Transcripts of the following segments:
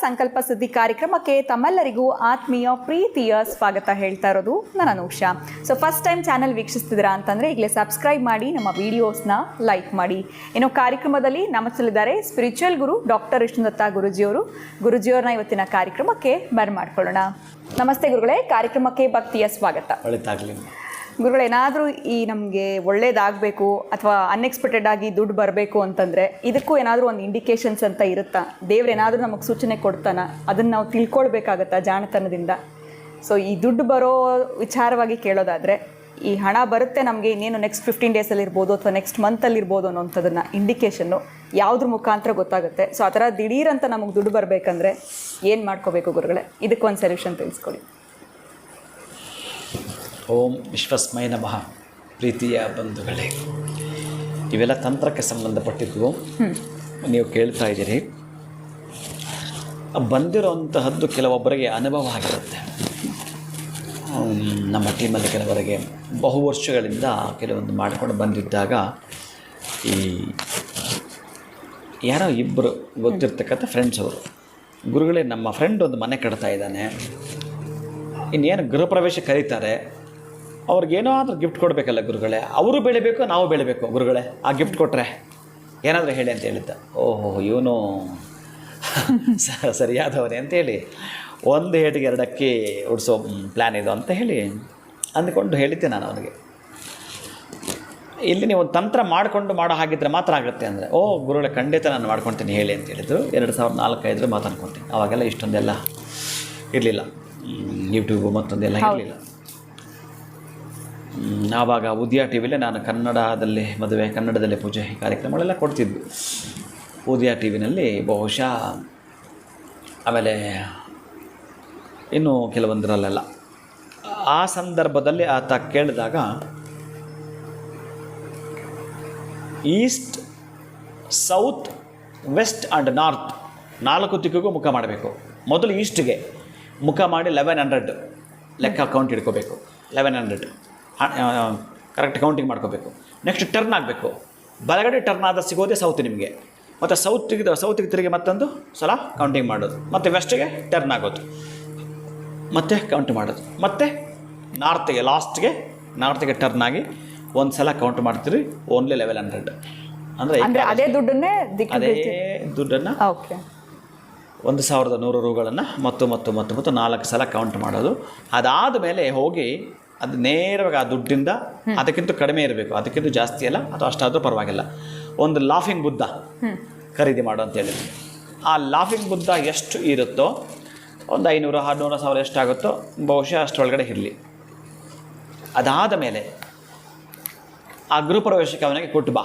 ಸಂಕಲ್ಪ ಸುದ್ದಿ ಕಾರ್ಯಕ್ರಮಕ್ಕೆ ತಮ್ಮೆಲ್ಲರಿಗೂ ಆತ್ಮೀಯ ಪ್ರೀತಿಯ ಸ್ವಾಗತ ಹೇಳ್ತಾ ಇರೋದು ನಾನು Anusha. So first time channel ವೀಕ್ಷಿಸ್ತಿದ್ದೀರಾ ಅಂತಂದ್ರೆ ಈಗಲೇ ಸಬ್ಸ್ಕ್ರೈಬ್ ಮಾಡಿ, ನಮ್ಮ ವಿಡಿಯೋಸ್ನ ಲೈಕ್ ಮಾಡಿ. ಇನ್ನು ಕಾರ್ಯಕ್ರಮದಲ್ಲಿ ನಮಸ್ಸಲ್ಲಿದ್ದಾರೆ ಸ್ಪಿರಿಚುವಲ್ ಗುರು ಡಾಕ್ಟರ್ ವಿಷ್ಣುದತ್ತ ಗುರುಜಿಯವರು. ಗುರುಜಿಯವ್ರನ್ನ ಇವತ್ತಿನ ಕಾರ್ಯಕ್ರಮಕ್ಕೆ ಬರ್ಮಾಡ್ಕೊಳ್ಳೋಣ ನಮಸ್ತೆ ಗುರುಗಳೇ, ಕಾರ್ಯಕ್ರಮಕ್ಕೆ ಭಕ್ತಿಯ ಸ್ವಾಗತ. ಗುರುಗಳೇನಾದರೂ ಈ ನಮಗೆ ಒಳ್ಳೇದಾಗಬೇಕು ಅಥವಾ ಅನ್ಎಕ್ಸ್ಪೆಕ್ಟೆಡ್ ಆಗಿ ದುಡ್ಡು ಬರಬೇಕು ಅಂತಂದರೆ ಇದಕ್ಕೂ ಏನಾದರೂ ಒಂದು ಇಂಡಿಕೇಶನ್ಸ್ ಅಂತ ಇರುತ್ತಾ? ದೇವ್ರು ಏನಾದರೂ ನಮಗೆ ಸೂಚನೆ ಕೊಡ್ತಾನ? ಅದನ್ನು ನಾವು ತಿಳ್ಕೊಳ್ಬೇಕಾಗತ್ತಾ ಜಾಣತನದಿಂದ? ಸೊ ಈ ದುಡ್ಡು ಬರೋ ವಿಚಾರವಾಗಿ ಕೇಳೋದಾದರೆ, ಈ ಹಣ ಬರುತ್ತೆ ನಮಗೆ ಇನ್ನೇನು ನೆಕ್ಸ್ಟ್ ಫಿಫ್ಟೀನ್ ಡೇಸಲ್ಲಿ ಇರ್ಬೋದು ಅಥವಾ ನೆಕ್ಸ್ಟ್ ಮಂತಲ್ಲಿ ಇರ್ಬೋದು ಅನ್ನೋಂಥದ್ದನ್ನು ಇಂಡಿಕೇಶನ್ನು ಯಾವುದ್ರ ಮುಖಾಂತರ ಗೊತ್ತಾಗುತ್ತೆ. ಸೊ ಆ ಥರ ದಿಢೀರಂತ ನಮಗೆ ದುಡ್ಡು ಬರಬೇಕಂದ್ರೆ ಏನು ಮಾಡ್ಕೋಬೇಕು ಗುರುಗಳೇ? ಇದಕ್ಕೊಂದು ಸೊಲ್ಯೂಷನ್ ತಿಳಿಸ್ಕೊಡಿ. ಓಂ ವಿಶ್ವಸ್ಮಯ ನಮಃ ಪ್ರೀತಿಯ ಬಂಧುಗಳೇ ಇವೆಲ್ಲ ತಂತ್ರಕ್ಕೆ ಸಂಬಂಧಪಟ್ಟಿದ್ದು ನೀವು ಕೇಳ್ತಾ ಇದ್ದೀರಿ. ಬಂದಿರೋಂತಹದ್ದು ಕೆಲವೊಬ್ಬರಿಗೆ ಅನುಭವ ಆಗಿರುತ್ತೆ. ನಮ್ಮ ಟೀಮಲ್ಲಿ ಕೆಲವರಿಗೆ ಬಹು ವರ್ಷಗಳಿಂದ ಕೆಲವೊಂದು ಮಾಡಿಕೊಂಡು ಬಂದಿದ್ದಾಗ ಈ ಯಾರೋ ಇಬ್ಬರು ಗೊತ್ತಿರ್ತಕ್ಕಂಥ ಫ್ರೆಂಡ್ಸ್ ಅವರು. ಗುರುಗಳೇ ನಮ್ಮ ಫ್ರೆಂಡ್ ಒಂದು ಮನೆ ಕಟ್ತಾ ಇದ್ದಾನೆ. ಇನ್ನೇನು ಗೃಹ ಪ್ರವೇಶ ಕರೀತಾರೆ. ಅವ್ರಿಗೇನೋ ಆದರೂ ಗಿಫ್ಟ್ ಕೊಡಬೇಕಲ್ಲ ಗುರುಗಳೇ. ಅವರು ಬೆಳಿಬೇಕು ನಾವು ಬೆಳಿಬೇಕು ಗುರುಗಳೇ. ಆ ಗಿಫ್ಟ್ ಕೊಟ್ಟರೆ ಏನಾದರೂ ಹೇಳಿ ಅಂತ ಹೇಳಿದ್ದ. ಓಹೋ ಇವನು. ಸರಿಯಾದವನೇ ಅಂತೇಳಿ ಒಂದು ಹೇಟಿಗೆ ಎರಡಕ್ಕೆ ಉಡಿಸೋ ಪ್ಲ್ಯಾನ್ ಇದು ಅಂತ ಹೇಳಿ ಅಂದ್ಕೊಂಡು ಹೇಳಿದ್ದೆ ನಾನು ಅವನಿಗೆ. ಇಲ್ಲಿ ನೀವು ತಂತ್ರ ಮಾಡಿಕೊಂಡು ಮಾಡೋ ಹಾಗಿದ್ರೆ ಮಾತ್ರ ಆಗುತ್ತೆ ಅಂದರೆ. ಓ ಗುರುಗಳೇ ಖಂಡಿತ ನಾನು ಮಾಡ್ಕೊತೀನಿ ಹೇಳಿ ಅಂತ ಹೇಳಿದ್ರು ಎರಡು ಸಾವಿರದ ನಾಲ್ಕೈದರ ಮಾತು ಅನ್ಕೊತೀನಿ ಅವಾಗೆಲ್ಲ ಇಷ್ಟೊಂದೆಲ್ಲ ಇರಲಿಲ್ಲ. ಯೂಟ್ಯೂಬು ಮತ್ತೊಂದೆಲ್ಲ ಇರಲಿಲ್ಲ. ಆವಾಗ ಉದಯ ಟಿ ವಿಲೇ ನಾನು ಕನ್ನಡದಲ್ಲಿ ಮದುವೆ, ಕನ್ನಡದಲ್ಲಿ ಪೂಜೆ ಕಾರ್ಯಕ್ರಮಗಳೆಲ್ಲ ಕೊಡ್ತಿದ್ವಿ. ಉದಯ ಟಿ ವಿನಲ್ಲಿ ಬಹುಶಃ ಆಮೇಲೆ ಇನ್ನು ಕೆಲವೊಂದರಲ್ಲೆಲ್ಲ. ಆ ಸಂದರ್ಭದಲ್ಲಿ ಆತ ಕೇಳಿದಾಗ, east, south, west and north ನಾಲ್ಕು ದಿಕ್ಕಿಗೂ ಮುಖ ಮಾಡಬೇಕು. ಮೊದಲು ಈಸ್ಟ್ಗೆ ಮುಖ ಮಾಡಿ ಲೆವೆನ್ ಹಂಡ್ರೆಡ್ ಲೆಕ್ಕ ಅಕೌಂಟ್ ಇಟ್ಕೋಬೇಕು ಲೆವೆನ್ ಹಂಡ್ರೆಡ್ ಕರೆಕ್ಟ್ ಕೌಂಟಿಂಗ್ ಮಾಡ್ಕೋಬೇಕು. ನೆಕ್ಸ್ಟ್ ಟರ್ನ್ ಆಗಬೇಕು. ಬಲಗಡೆ ಟರ್ನ್ ಆದ ಸಿಗೋದೇ ಸೌತ್ ನಿಮಗೆ. ಮತ್ತು ಸೌತ್ಗೆ ಸೌತ್ಗೆ ತಿರುಗಿ ಮತ್ತೊಂದು ಸಲ ಕೌಂಟಿಂಗ್ ಮಾಡೋದು. ಮತ್ತು ವೆಸ್ಟಿಗೆ ಟರ್ನ್ ಆಗೋದು. ಮತ್ತೆ ಕೌಂಟ್ ಮಾಡೋದು. ಮತ್ತೆ ನಾರ್ತ್ಗೆ ಲಾಸ್ಟ್ಗೆ ನಾರ್ತ್ಗೆ ಟರ್ನ್ ಆಗಿ ಒಂದು ಸಲ ಕೌಂಟ್ ಮಾಡ್ತೀರಿ ಓನ್ಲಿ ಲೆವೆಲ್ ಹಂಡ್ರೆಡ್ ಅಂದರೆ ಅಂದರೆ ಅದೇ ದುಡ್ಡನ್ನೇ ಅದೇ ದುಡ್ಡನ್ನು ಓಕೆ. ಒಂದು ಸಾವಿರದ ನೂರು ರೂಗಳನ್ನು ಮತ್ತು ಮತ್ತು ಮತ್ತು ಮತ್ತು ನಾಲ್ಕು ಸಲ ಕೌಂಟ್ ಮಾಡೋದು. ಅದಾದ ಮೇಲೆ ಹೋಗಿ ಅದು ನೇರವಾಗಿ ಆ ದುಡ್ಡಿಂದ ಅದಕ್ಕಿಂತ ಕಡಿಮೆ ಇರಬೇಕು. ಅದಕ್ಕಿಂತ ಜಾಸ್ತಿ ಅಲ್ಲ ಅಥವಾ ಅಷ್ಟಾದರೂ ಪರವಾಗಿಲ್ಲ. ಒಂದು ಲಾಫಿಂಗ್ ಬುದ್ಧ ಖರೀದಿ ಮಾಡು ಅಂತ ಹೇಳಿದ್ರು ಆ ಲಾಫಿಂಗ್ ಬುದ್ಧ ಎಷ್ಟು ಇರುತ್ತೋ ಒಂದು ಐನೂರು ಆರುನೂರು ಸಾವಿರ ಎಷ್ಟಾಗುತ್ತೋ ಬಹುಶಃ ಅಷ್ಟರೊಳಗಡೆ ಇರಲಿ. ಅದಾದ ಮೇಲೆ ಆ ಗೃಹಪ್ರವೇಶಕ್ಕೆ ಅವನಿಗೆ ಕೊಟ್ಟು ಬಾ.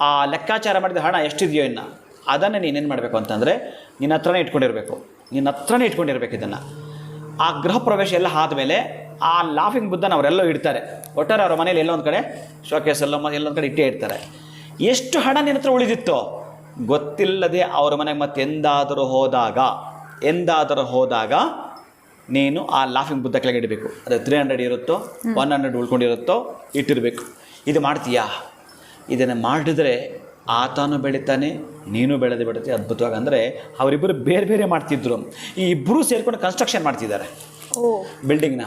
ಆ ಲೆಕ್ಕಾಚಾರ ಮಾಡಿದ ಹಣ ಎಷ್ಟಿದೆಯೋ ಇನ್ನು ಅದನ್ನು ನೀನೇನು ಮಾಡಬೇಕು ಅಂತಂದರೆ ನಿನ್ನ ಹತ್ರನೇ ಇಟ್ಕೊಂಡಿರಬೇಕು. ನಿನ್ನ ಹತ್ರನೇ ಇಟ್ಕೊಂಡಿರಬೇಕು ಇದನ್ನು. ಆ ಗೃಹ ಪ್ರವೇಶ ಎಲ್ಲ ಆದಮೇಲೆ ಆ ಲಾಫಿಂಗ್ ಬುದ್ಧನ ಅವರೆಲ್ಲೋ ಇಡ್ತಾರೆ. ಒಟ್ಟಾರೆ ಅವರ ಮನೇಲಿ ಎಲ್ಲೊಂದು ಕಡೆ ಶೋಕೇಸಲ್ಲೋ ಎಲ್ಲ ಮ- ಎಲ್ಲೊಂದು ಕಡೆ ಇಟ್ಟೇ ಇಡ್ತಾರೆ. ಎಷ್ಟು ಹಣ ನಿನ್ನ ಹತ್ರ ಉಳಿದಿತ್ತೋ? ಗೊತ್ತಿಲ್ಲದೆ ಅವರ ಮನೆಗೆ ಮತ್ತೆ ಎಂದಾದರೂ ಹೋದಾಗ ಎಂದಾದರೂ ಹೋದಾಗ ನೀನು ಆ ಲಾಫಿಂಗ್ ಬುದ್ಧ ಕೆಳಗೆ ಇಡಬೇಕು. ಅದು ತ್ರೀ ಹಂಡ್ರೆಡ್ ಇರುತ್ತೋ ಒನ್ ಹಂಡ್ರೆಡ್ ಉಳ್ಕೊಂಡಿರುತ್ತೋ ಇಟ್ಟಿರಬೇಕು. ಇದು ಮಾಡ್ತೀಯಾ? ಇದನ್ನು ಮಾಡಿದ್ರೆ ಆತನೂ ಬೆಳಿತಾನೆ ನೀನು ಬೆಳೆದು ಬಿಡುತ್ತೆ. ಅದ್ಭುತವಾಗಿ ಅಂದರೆ ಅವರಿಬ್ಬರು ಬೇರೆ ಬೇರೆ ಮಾಡ್ತಿದ್ರು. ಈ ಇಬ್ಬರೂ ಸೇರಿಕೊಂಡು ಕನ್ಸ್ಟ್ರಕ್ಷನ್ ಮಾಡ್ತಿದ್ದಾರೆ. ಓ. ಬಿಲ್ಡಿಂಗ್ನ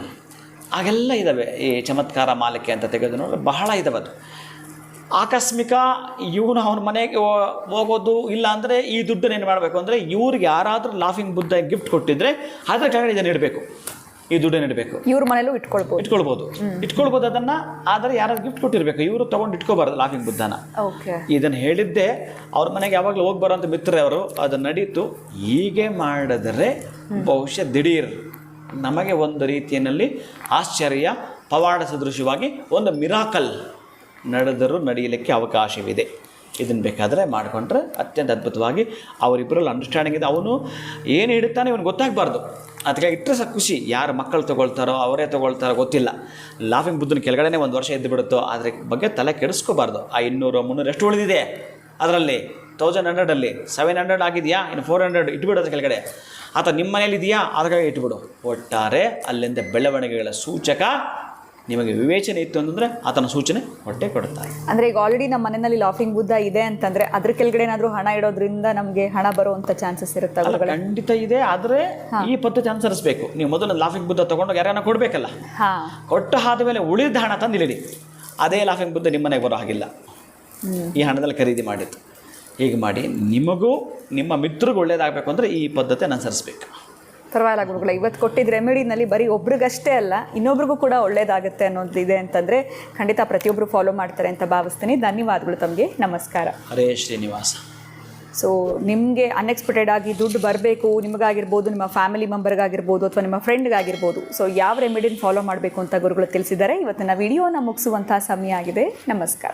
ಹಾಗೆಲ್ಲ ಇದ್ದಾವೆ ಈ ಚಮತ್ಕಾರ ಮಾಲಿಕೆ ಅಂತ ತೆಗೆದು ನೋಡಿದ್ರೆ ಬಹಳ ಇದಾವೆ ಅದು. ಆಕಸ್ಮಿಕ ಇವನು ಅವನ ಮನೆಗೆ ಹೋಗೋದು ಇಲ್ಲ ಅಂದರೆ ಈ ದುಡ್ಡನ್ನು ಏನು ಮಾಡಬೇಕು ಅಂದರೆ ಇವ್ರಿಗೆ ಯಾರಾದರೂ ಲಾಫಿಂಗ್ ಬುದ್ಧ ಗಿಫ್ಟ್ ಕೊಟ್ಟಿದ್ರೆ ಅದರ ಕೆಳಗಡೆ ಇದನ್ನು ಇಡಬೇಕು. ಈ ದುಡ್ಡನ್ನು ಇಡಬೇಕು. ಇವ್ರ ಮನೇಲೂ ಇಟ್ಕೊಳ್ಬೋದು. ಇಟ್ಕೊಳ್ಬೋದು. ಇಟ್ಕೊಳ್ಬೋದು ಅದನ್ನು ಆದರೆ ಯಾರಾದ್ರು ಗಿಫ್ಟ್ ಕೊಟ್ಟಿರಬೇಕು. ಇವರು ತೊಗೊಂಡು ಇಟ್ಕೋಬಾರ್ದು ಲಾಫಿಂಗ್ ಬುದ್ಧನ. ಓಕೆ ಇದನ್ನು ಹೇಳಿದ್ದೆ ಅವ್ರ ಮನೆಗೆ ಯಾವಾಗಲೂ ಹೋಗಿ ಬರೋಂಥ ಮಿತ್ರರೇ ಅವರು. ಅದು ನಡೀತು. ಹೀಗೆ ಮಾಡಿದರೆ ಬಹುಶಃ ದಿಢೀರ್. ನಮಗೆ ಒಂದು ರೀತಿಯಲ್ಲಿ ಆಶ್ಚರ್ಯ, ಪವಾಡ ಸದೃಶವಾಗಿ ಒಂದು ಮಿರಾಕಲ್ ನಡೆದರೂ ನಡೆಯಲಿಕ್ಕೆ ಅವಕಾಶವಿದೆ. ಇದನ್ನು ಬೇಕಾದರೆ ಮಾಡಿಕೊಂಡ್ರೆ ಅತ್ಯಂತ ಅದ್ಭುತವಾಗಿ ಅವರಿಬ್ಬರಲ್ಲಿ ಅಂಡರ್ಸ್ಟ್ಯಾಂಡಿಂಗ್ ಇದೆ. ಅವನು ಏನು ಹಿಡಿತಾನೆ ಇವನು ಗೊತ್ತಾಗಬಾರ್ದು. ಅದಕ್ಕೆ ಇಟ್ಟರೆ ಸಹ ಖುಷಿ. ಯಾರು ಮಕ್ಕಳು ತೊಗೊಳ್ತಾರೋ, ಅವರೇ ತೊಗೊಳ್ತಾರೋ ಗೊತ್ತಿಲ್ಲ. ಲಾಫಿಂಗ್ ಬುದ್ಧನ ಕೆಳಗಡೆ ಒಂದು ವರ್ಷ ಇದ್ದು ಬಿಡುತ್ತೋ ಅದ್ರ ಬಗ್ಗೆ ತಲೆ ಕೆಡಿಸ್ಕೋಬಾರ್ದು. ಆ ಇನ್ನೂರು, ಮುನ್ನೂರು ಎಷ್ಟು ಉಳಿದಿದೆ ಅದರಲ್ಲಿ? ತೌಸಂಡ್ ಹಂಡ್ರೆಡಲ್ಲಿ ಸೆವೆನ್ ಹಂಡ್ರೆಡ್ ಆಗಿದೆಯಾ? ಇನ್ನು ಫೋರ್ ಹಂಡ್ರೆಡ್ ಇಟ್ಬಿಡೋದ್ರ ಕೆಳಗಡೆ. ಅಥವಾ ನಿಮ್ಮ ಮನೇಲಿ ಇದೆಯಾ ಅದ್ರ ಇಟ್ಬಿಡು. ಒಟ್ಟಾರೆ ಅಲ್ಲಿಂದ ಬೆಳವಣಿಗೆಗಳ ಸೂಚಕ ನಿಮಗೆ ವಿವೇಚನೆ ಇತ್ತು ಅಂತಂದ್ರೆ ಆತನ ಸೂಚನೆ ಹೊಟ್ಟೆ ಕೊಡುತ್ತಾರೆ ಅಂದ್ರೆ ಈಗ ಆಲ್ರೆಡಿ ನಮ್ಮ ಮನೆಯಲ್ಲಿ ಲಾಫಿಂಗ್ ಬುದ್ಧ ಇದೆ ಅಂತಂದ್ರೆ ಅದ್ರ ಕೆಳಗಡೆ ಏನಾದರೂ ಹಣ ಇಡೋದ್ರಿಂದ ನಮಗೆ ಹಣ ಬರುವಂತ ಚಾನ್ಸಸ್ ಇರುತ್ತೆ ಖಂಡಿತ ಇದೆ ಆದರೆ ಈ ಪದ್ಧತಿ ಅನುಸರಿಸಬೇಕು ನೀವು ಮೊದಲು ಲಾಫಿಂಗ್ ಬುದ್ಧ ತೊಗೊಂಡು ಯಾರನ್ನ ಕೊಡಬೇಕಲ್ಲ? ಕೊಟ್ಟು ಆದ ಮೇಲೆ ಉಳಿದ ಹಣ ತಂದು ಅದೇ ಲಾಫಿಂಗ್ ಬುದ್ಧ ನಿಮ್ಮನೆಗೆ ಬರೋ ಹಾಗಿಲ್ಲ. ಈ ಹಣದಲ್ಲಿ ಖರೀದಿ ಮಾಡಿದ್ದು. ಹೀಗೆ ಮಾಡಿ ನಿಮಗೂ ನಿಮ್ಮ ಮಿತ್ರಗೂ ಒಳ್ಳೇದಾಗಬೇಕು ಅಂದರೆ ಈ ಪದ್ಧತಿ ಅನುಸರಿಸಬೇಕು ಪರವಾಗಿಲ್ಲ ಗುರುಗಳ ಇವತ್ತು ಕೊಟ್ಟಿದ್ದ ರೆಮಿಡಿನಲ್ಲಿ ಬರೀ ಒಬ್ರಿಗಷ್ಟೇ ಅಲ್ಲ ಇನ್ನೊಬ್ರಿಗೂ ಕೂಡ ಒಳ್ಳೇದಾಗುತ್ತೆ ಅನ್ನೋದು ಇದೆ ಅಂತಂದ್ರೆ ಖಂಡಿತ ಪ್ರತಿಯೊಬ್ಬರು ಫಾಲೋ ಮಾಡ್ತಾರೆ ಅಂತ ಭಾವಿಸ್ತೀನಿ. ಧನ್ಯವಾದಗಳು ತಮಗೆ ನಮಸ್ಕಾರ. ಹರೇ ಶ್ರೀನಿವಾಸ. ಸೊ ನಿಮಗೆ ಅನ್ಎಕ್ಸ್ಪೆಕ್ಟೆಡ್ ಆಗಿ ದುಡ್ಡು ಬರಬೇಕು ನಿಮಗಾಗಿರ್ಬೋದು ನಿಮ್ಮ ಫ್ಯಾಮಿಲಿ ಮೆಂಬರ್ಗಾಗಿರ್ಬೋದು ಅಥವಾ ನಿಮ್ಮ ಫ್ರೆಂಡ್ಗಾಗಿರ್ಬೋದು ಸೊ ಯಾವ ರೆಮಿಡಿನ ಫಾಲೋ ಮಾಡಬೇಕು ಅಂತ ಗುರುಗಳು ತಿಳಿಸಿದ್ದಾರೆ ಇವತ್ತಿನ ವಿಡಿಯೋನ ಮುಗಿಸುವಂತಹ ಸಮಯ ಆಗಿದೆ. ನಮಸ್ಕಾರ.